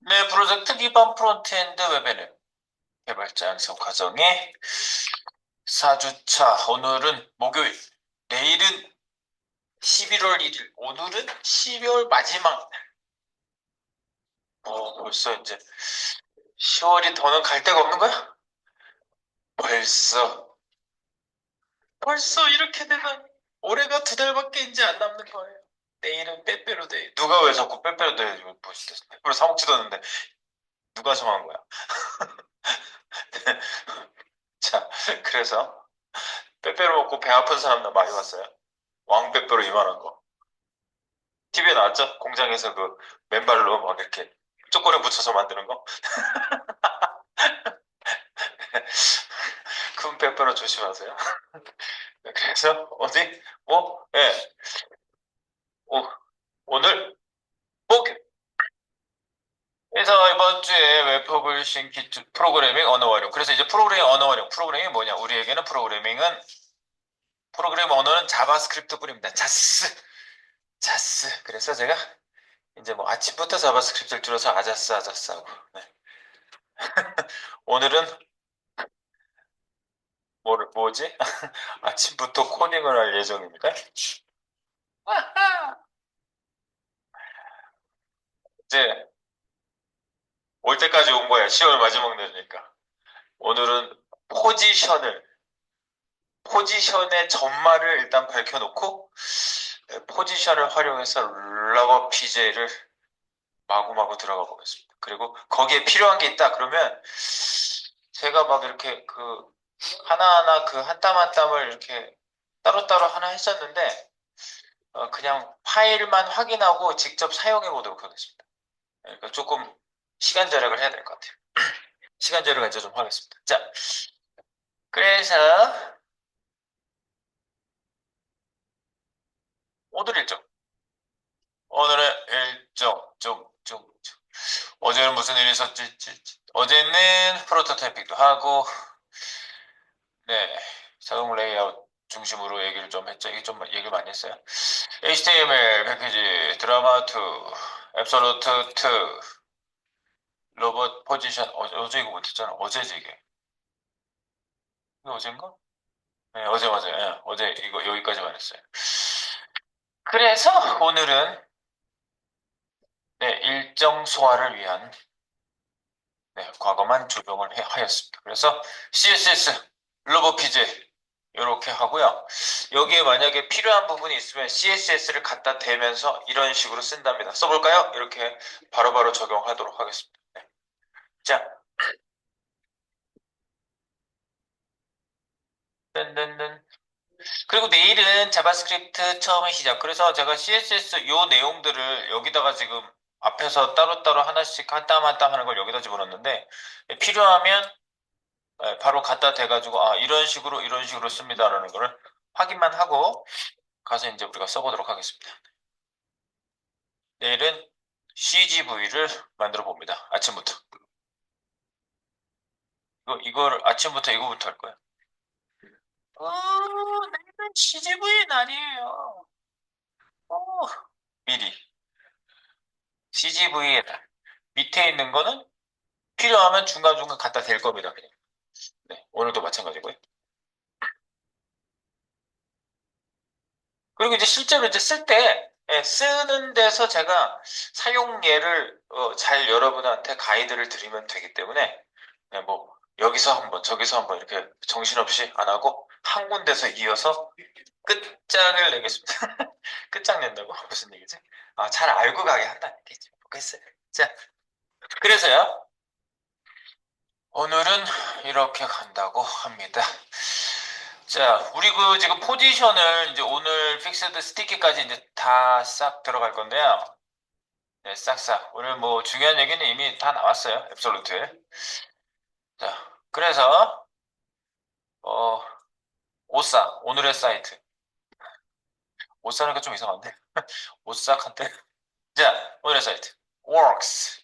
네, 프로젝트 기반 프론트엔드 웹앱 개발자 양성 과정의 4주차. 오늘은 목요일, 내일은 11월 1일, 오늘은 12월 마지막 날. 어, 벌써 이제 10월이 더는 갈 데가 없는 거야? 벌써, 벌써 이렇게 되면 올해가 두 달밖에 이제 안 남는 거예요. 내일은 빼빼로 데이. 누가 왜 자꾸 빼빼로 데이 이거 보시대. 빼빼로 사 먹지도 않는데 누가 정한 거야? 자, 그래서 빼빼로 먹고 배 아픈 사람들 많이 봤어요. 왕 빼빼로 이만한 거. TV에 나왔죠? 공장에서 그 맨발로 막 이렇게 초콜릿 묻혀서 만드는 거. 큰 빼빼로 조심하세요. 그래서 어디 뭐 예. 오, 오늘 목요 그래서 이번 주에 웹 퍼블싱 키트 프로그래밍 언어 활용. 그래서 이제 프로그래밍 언어 활용. 프로그래밍이 뭐냐? 우리에게는 프로그래밍은 프로그래밍 언어는 자바스크립트 뿐입니다. 자스. 자스. 그래서 제가 이제 뭐 아침부터 자바스크립트를 줄여서 아자스 아자스 하고. 네. 오늘은 뭐, 뭐지? 아침부터 코딩을 할 예정입니다. 이제 올 때까지 온 거야. 10월 마지막 날이니까. 오늘은 포지션을 포지션의 전말을 일단 밝혀놓고 네, 포지션을 활용해서 러버 PJ를 마구마구 들어가 보겠습니다. 그리고 거기에 필요한 게 있다 그러면 제가 막 이렇게 그 하나하나 그 한 땀 한 땀을 이렇게 따로따로 하나 했었는데 어, 그냥 파일만 확인하고 직접 사용해 보도록 하겠습니다. 그러니까 조금 시간 절약을 해야 될 것 같아요. 시간 절약을 이제 좀 하겠습니다. 자, 그래서 오늘 일정. 오늘의 일정 좀, 좀, 좀. 어제는 무슨 일이 있었지? 어제는 프로토타이핑도 하고, 네, 자동 레이아웃 중심으로 얘기를 좀 했죠. 이게 좀 얘기를 많이 했어요. HTML 패키지, 드라마2, 앱솔루트 2, 로봇 포지션, 어제, 어제 이거 못했잖아. 어제지 이게. 이거 어제인가? 네, 어제 맞아요. 예, 어제 이거 여기까지만 했어요. 그래서 오늘은 네, 일정 소화를 위한 네, 과거만 조정을 해, 하였습니다. 그래서 CSS, 로봇 PJ 이렇게 하고요. 여기에 만약에 필요한 부분이 있으면 CSS를 갖다 대면서 이런 식으로 쓴답니다. 써볼까요? 이렇게 바로 바로 적용하도록 하겠습니다. 네. 자, 딴딴딴. 그리고 내일은 자바스크립트 처음에 시작. 그래서 제가 CSS 요 내용들을 여기다가 지금 앞에서 따로따로 하나씩 한 땀 한 땀 하는 걸 여기다 집어넣는데 필요하면 예, 바로 갖다 대가지고 아 이런 식으로 이런 식으로 씁니다라는 거를 확인만 하고 가서 이제 우리가 써보도록 하겠습니다. 내일은 CGV를 만들어 봅니다. 아침부터. 이거 이거를 아침부터 이거부터 할 거예요. 어, 내일은 CGV 날이에요. 어, 미리. CGV의 날. 밑에 있는 거는 필요하면 중간중간 갖다 댈 겁니다. 그냥. 네, 오늘도 마찬가지고요. 그리고 이제 실제로 이제 쓸 때, 예, 쓰는 데서 제가 사용 예를 어, 잘 여러분한테 가이드를 드리면 되기 때문에, 네, 뭐, 여기서 한번, 저기서 한번 이렇게 정신없이 안 하고, 한 군데서 이어서 끝장을 내겠습니다. 끝장 낸다고? 무슨 얘기지? 아, 잘 알고 가게 한다는 얘기지. 모르겠어요. 자, 그래서요. 오늘은 이렇게 간다고 합니다. 자, 우리 그 지금 포지션을 이제 오늘 픽스드 스티키까지 이제 다 싹 들어갈 건데요. 네, 싹싹. 오늘 뭐 중요한 얘기는 이미 다 나왔어요. 앱솔루트에. 자, 그래서 어, 오싹 오늘의 사이트. 오싹하니까 좀 이상한데. 오싹한데. 자, 오늘의 사이트. works.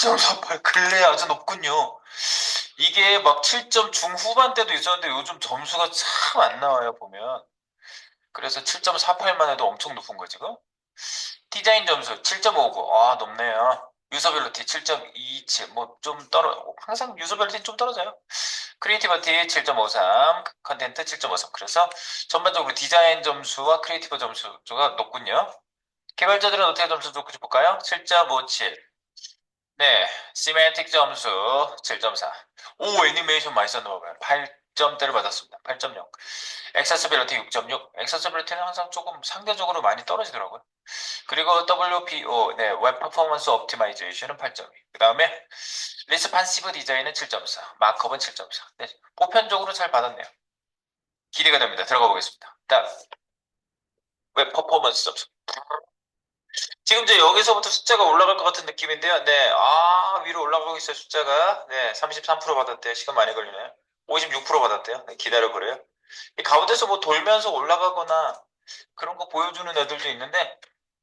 7.48 근래 아주 높군요. 이게 막 7점 중후반 때도 있었는데 요즘 점수가 참 안 나와요 보면. 그래서 7.48만 해도 엄청 높은 거 지금. 디자인 점수 7.59. 아 높네요. 유서빌리티 7.27. 뭐 좀 떨어. 항상 유서빌리티 좀 떨어져요. 크리에이티버티 7.53, 컨텐트 7.53. 그래서 전반적으로 디자인 점수와 크리에이티브 점수가 높군요. 개발자들은 어떻게 점수 놓고 볼까요? 7.57. 네, 시멘틱 점수 7.4. 오, 애니메이션 많이 썼나 봐요. 8점대를 받았습니다. 8.0. 액세서빌리티 6.6. 액세서빌리티는 항상 조금 상대적으로 많이 떨어지더라고요. 그리고 WPO, 네, 웹 퍼포먼스 옵티마이제이션은 8.2. 그 다음에 리스판시브 디자인은 7.4. 마크업은 7.4. 네, 보편적으로 잘 받았네요. 기대가 됩니다. 들어가 보겠습니다. 다음. 웹 퍼포먼스 점수. 지금 이제 여기서부터 숫자가 올라갈 것 같은 느낌인데요. 네, 아, 위로 올라가고 있어요, 숫자가. 네, 33% 받았대요. 시간 많이 걸리네요. 56% 받았대요. 네, 기다려 보래요. 이 가운데서 뭐 돌면서 올라가거나 그런 거 보여주는 애들도 있는데,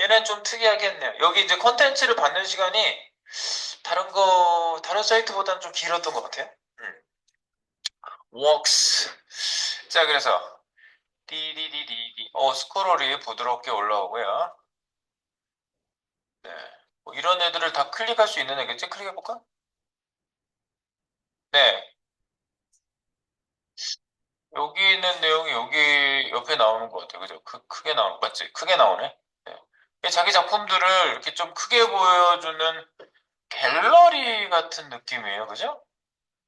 얘는 좀 특이하겠네요. 여기 이제 컨텐츠를 받는 시간이 다른 거, 다른 사이트보다는 좀 길었던 것 같아요. 음. works. 자, 그래서, 디디디디디. 어, 스크롤이 부드럽게 올라오고요. 네. 뭐 이런 애들을 다 클릭할 수 있는 애겠지? 클릭해볼까? 네. 여기 있는 내용이 여기 옆에 나오는 것 같아요. 그죠? 크, 크게 나오는 거 맞지? 크게 나오네. 네. 자기 작품들을 이렇게 좀 크게 보여주는 갤러리 같은 느낌이에요. 그죠?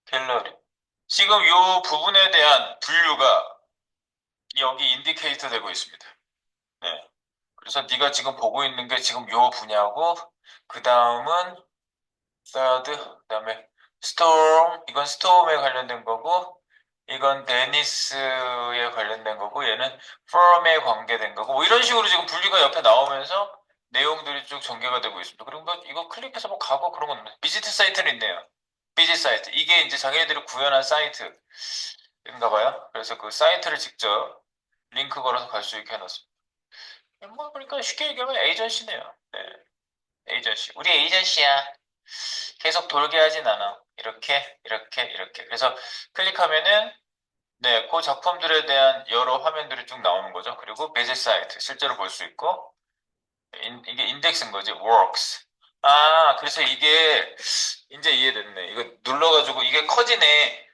갤러리. 지금 이 부분에 대한 분류가 여기 인디케이터 되고 있습니다. 네. 그래서 네가 지금 보고 있는 게 지금 요 분야고 그 다음은 third 그 다음에 storm 이건 storm에 관련된 거고 이건 데니스에 관련된 거고 얘는 firm에 관계된 거고 뭐 이런 식으로 지금 분류가 옆에 나오면서 내용들이 쭉 전개가 되고 있습니다. 그리고 뭐 이거 클릭해서 뭐 가고 그런 건 없네. 비지트 사이트는 있네요. 비지 사이트 이게 이제 자기네들이 구현한 사이트인가 봐요. 그래서 그 사이트를 직접 링크 걸어서 갈 수 있게 해놨습니다. 뭐 그러니까 쉽게 얘기하면 에이전시네요. 네. 에이전시. 우리 에이전시야. 계속 돌게 하진 않아. 이렇게, 이렇게, 이렇게. 그래서 클릭하면은 네, 그 작품들에 대한 여러 화면들이 쭉 나오는 거죠. 그리고 베제 사이트 실제로 볼 수 있고 인, 이게 인덱스인 거지. works. 아, 그래서 이게 이제 이해됐네. 이거 눌러가지고 이게 커지네.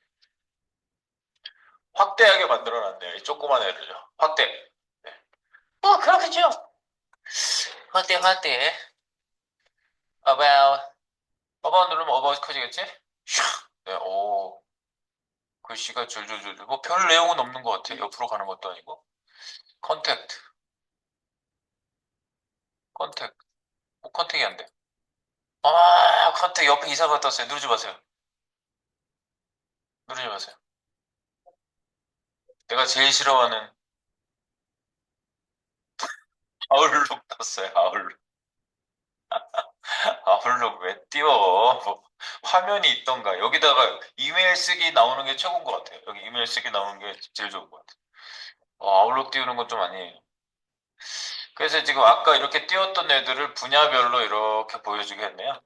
확대하게 만들어놨네요. 이 조그만 애를요. 확대. 네. 뭐 그렇겠죠. 확대, 확대. about about 누르면 about 커지겠지? 슉. 네, 오. 글씨가 줄줄줄. 뭐 별 내용은 없는 것 같아. 옆으로 가는 것도 아니고. 컨택트. 컨택. 뭐 컨택이 안 돼. 아, 컨택 옆에 이사가 떴어요. 누르지 마세요. 누르지 마세요. 내가 제일 싫어하는 아울룩 떴어요. 아울룩. 아울룩 왜 띄워? 뭐 화면이 있던가. 여기다가 이메일 쓰기 나오는 게 최고인 것 같아요. 여기 이메일 쓰기 나오는 게 제일 좋은 것 같아요. 어, 아울룩 띄우는 건 좀 아니에요. 그래서 지금 아까 이렇게 띄웠던 애들을 분야별로 이렇게 보여주게 했네요.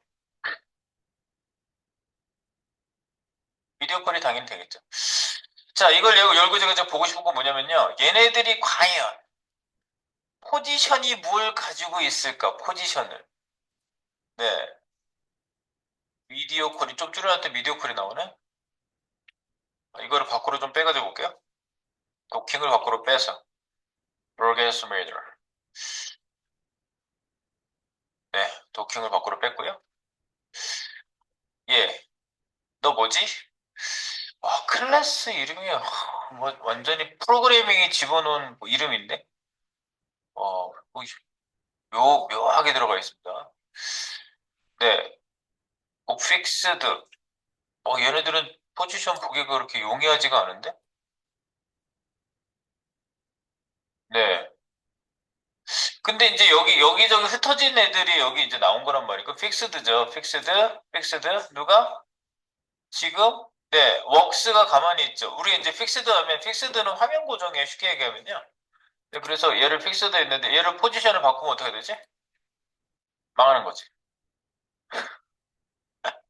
비디오 컬이 당연히 되겠죠. 자, 이걸 열- 열고 제가 보고 싶은 건 뭐냐면요. 얘네들이 과연 포지션이 뭘 가지고 있을까? 포지션을. 네. 미디어 컬이 좀 줄여놨더니 미디어 컬이 나오네? 이거를 밖으로 좀 빼가지고 볼게요. 도킹을 밖으로 빼서. broadcast meter. 네, 도킹을 밖으로 뺐고요. 예. 너 뭐지? 와, 클래스 이름이 뭐 완전히 프로그래밍에 집어넣은 뭐 이름인데? 어, 뭐 묘, 묘하게 들어가 있습니다. 네. 뭐 픽스드. 어, 얘네들은 포지션 보기가 그렇게 용이하지가 않은데? 네. 근데 이제 여기, 여기저기 흩어진 애들이 여기 이제 나온 거란 말이고, 픽스드죠. 픽스드, 픽스드. 누가? 지금? 네, 웍스가 가만히 있죠. 우리 이제 픽스드 하면, 픽스드는 화면 고정이에요. 쉽게 얘기하면요. 네, 그래서 얘를 픽스드 했는데, 얘를 포지션을 바꾸면 어떻게 되지? 망하는 거지.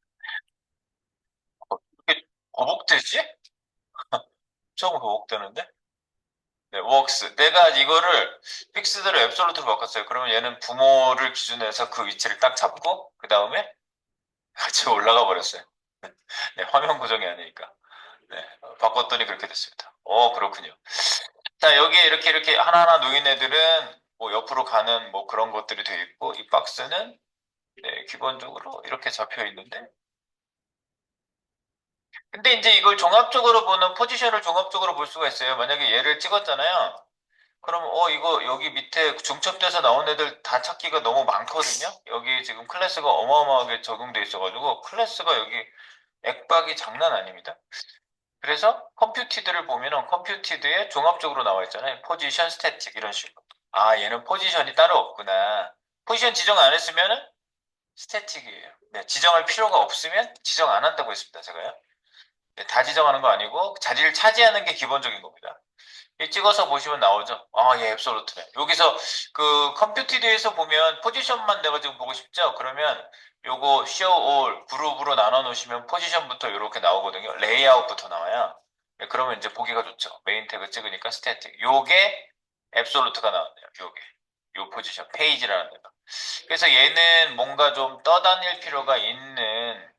이렇게 버벅되지? 처음 버벅되는데? 네, 웍스. 내가 이거를 픽스드를 앱솔루트로 바꿨어요. 그러면 얘는 부모를 기준으로 해서 그 위치를 딱 잡고, 그 다음에 같이 올라가 버렸어요. 네, 화면 고정이 아니니까. 네, 바꿨더니 그렇게 됐습니다. 어, 그렇군요. 자, 여기에 이렇게 이렇게 하나하나 놓인 애들은 뭐 옆으로 가는 뭐 그런 것들이 돼 있고, 이 박스는 네, 기본적으로 이렇게 잡혀 있는데, 근데 이제 이걸 종합적으로 보는 포지션을 종합적으로 볼 수가 있어요. 만약에 얘를 찍었잖아요. 그럼 어 이거 여기 밑에 중첩돼서 나온 애들 다 찾기가 너무 많거든요. 여기 지금 클래스가 어마어마하게 적용돼 있어가지고 클래스가 여기 액박이 장난 아닙니다. 그래서 컴퓨티드를 보면은 컴퓨티드에 종합적으로 나와 있잖아요. 포지션, 스태틱 이런 식으로. 아 얘는 포지션이 따로 없구나. 포지션 지정 안 했으면은 스태틱이에요. 네, 지정할 필요가 없으면 지정 안 한다고 했습니다. 제가요. 네, 다 지정하는 거 아니고 자리를 차지하는 게 기본적인 겁니다. 이 찍어서 보시면 나오죠. 아, 예, 앱솔루트네. 여기서 그 컴퓨티드에서 보면 포지션만 내가 지금 보고 싶죠? 그러면 요거 show 그룹으로 나눠 놓으시면 포지션부터 이렇게 나오거든요. 레이아웃부터 나와요. 네, 그러면 이제 보기가 좋죠. 메인 태그 찍으니까 스태틱. 요게 앱솔루트가 나왔네요. 요게. 요 포지션, 페이지라는 데가. 그래서 얘는 뭔가 좀 떠다닐 필요가 있는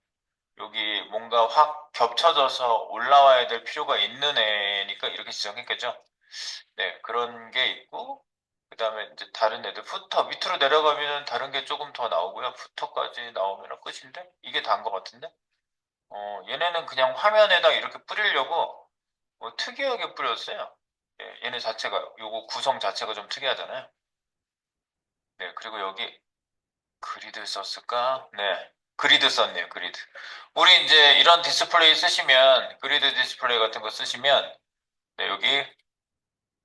여기 뭔가 확 겹쳐져서 올라와야 될 필요가 있는 애니까 이렇게 지정했겠죠. 네, 그런 게 있고, 그 다음에 이제 다른 애들, 푸터, 밑으로 내려가면 다른 게 조금 더 나오고요. 푸터까지 나오면 끝인데? 이게 다인 것 같은데? 어, 얘네는 그냥 화면에다 이렇게 뿌리려고 뭐 특이하게 뿌렸어요. 예, 얘네 자체가, 요거 구성 자체가 좀 특이하잖아요. 네, 그리고 여기 그리드 썼을까? 네, 그리드 썼네요, 그리드. 우리 이제 이런 디스플레이 쓰시면, 그리드 디스플레이 같은 거 쓰시면, 네, 여기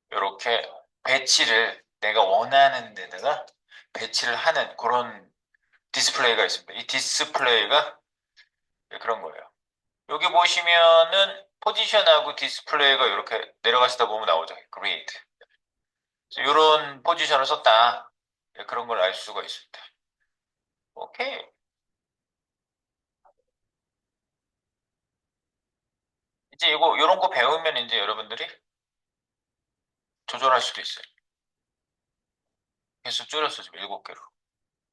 이렇게 배치를 내가 원하는 데다가 배치를 하는 그런 디스플레이가 있습니다. 이 디스플레이가 네, 그런 거예요. 여기 보시면은 포지션하고 디스플레이가 이렇게 내려가시다 보면 나오죠. 그리드. 이런 포지션을 썼다. 네, 그런 걸 알 수가 있습니다. 오케이. 이제 이거 이런 거 배우면 이제 여러분들이 조절할 수도 있어요. 개수 줄였어 지금 일곱 개로.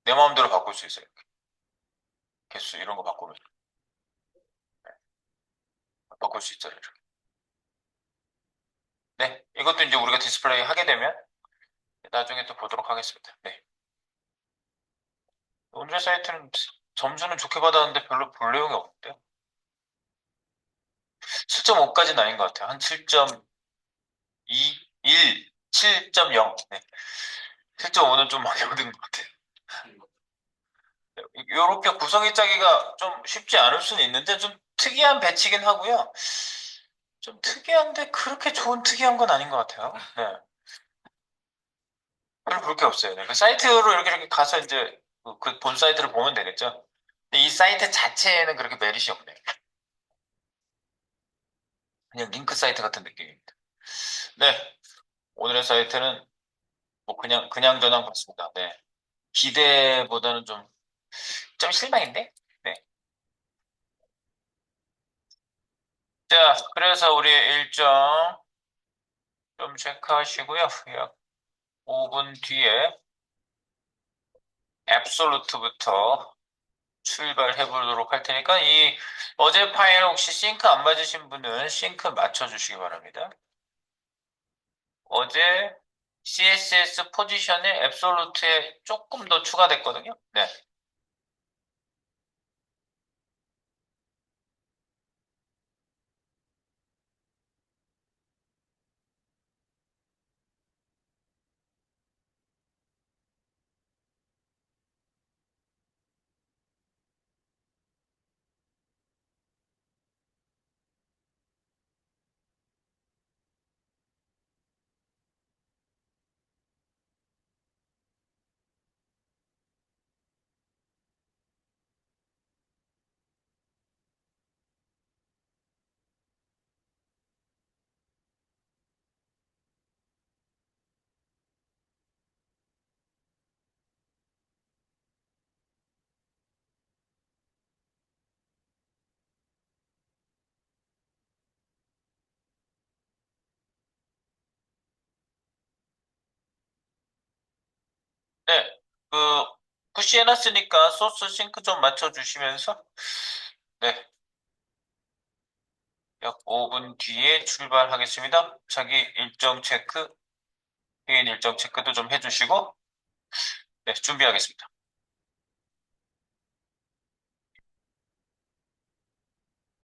내 마음대로 바꿀 수 있어요. 개수 이런 거 바꾸면 네. 바꿀 수 있잖아요. 이렇게. 네, 이것도 이제 우리가 디스플레이 하게 되면 나중에 또 보도록 하겠습니다. 네. 오늘의 사이트는 점수는 좋게 받았는데 별로 볼 내용이 없는데요. 7.5까지는 아닌 것 같아요. 한 7.2, 1, 7.0. 네. 7.5는 좀 많이 얻은 것 같아요. 이렇게 구성이 짜기가 좀 쉽지 않을 수는 있는데 좀 특이한 배치긴 하고요. 좀 특이한데 그렇게 좋은 특이한 건 아닌 것 같아요. 네. 별로 볼 게 없어요. 네. 그 사이트로 이렇게 이렇게 가서 이제 그 본 사이트를 보면 되겠죠. 근데 이 사이트 자체에는 그렇게 메리시 없네요. 그냥 링크 사이트 같은 느낌입니다. 네. 오늘의 사이트는 뭐 그냥, 그냥 저냥 봤습니다. 네. 기대보다는 좀, 좀 실망인데? 네. 자, 그래서 우리 일정 좀 체크하시고요. 약 5분 뒤에 앱솔루트부터 출발해 보도록 할 테니까 이 어제 파일 혹시 싱크 안 맞으신 분은 싱크 맞춰 주시기 바랍니다. 어제 CSS 포지션에 앱솔루트에 조금 더 추가됐거든요. 네. 그, 푸시해놨으니까 소스 싱크 좀 맞춰주시면서, 네. 약 5분 뒤에 출발하겠습니다. 자기 일정 체크, 개인 일정 체크도 좀 해주시고, 네, 준비하겠습니다.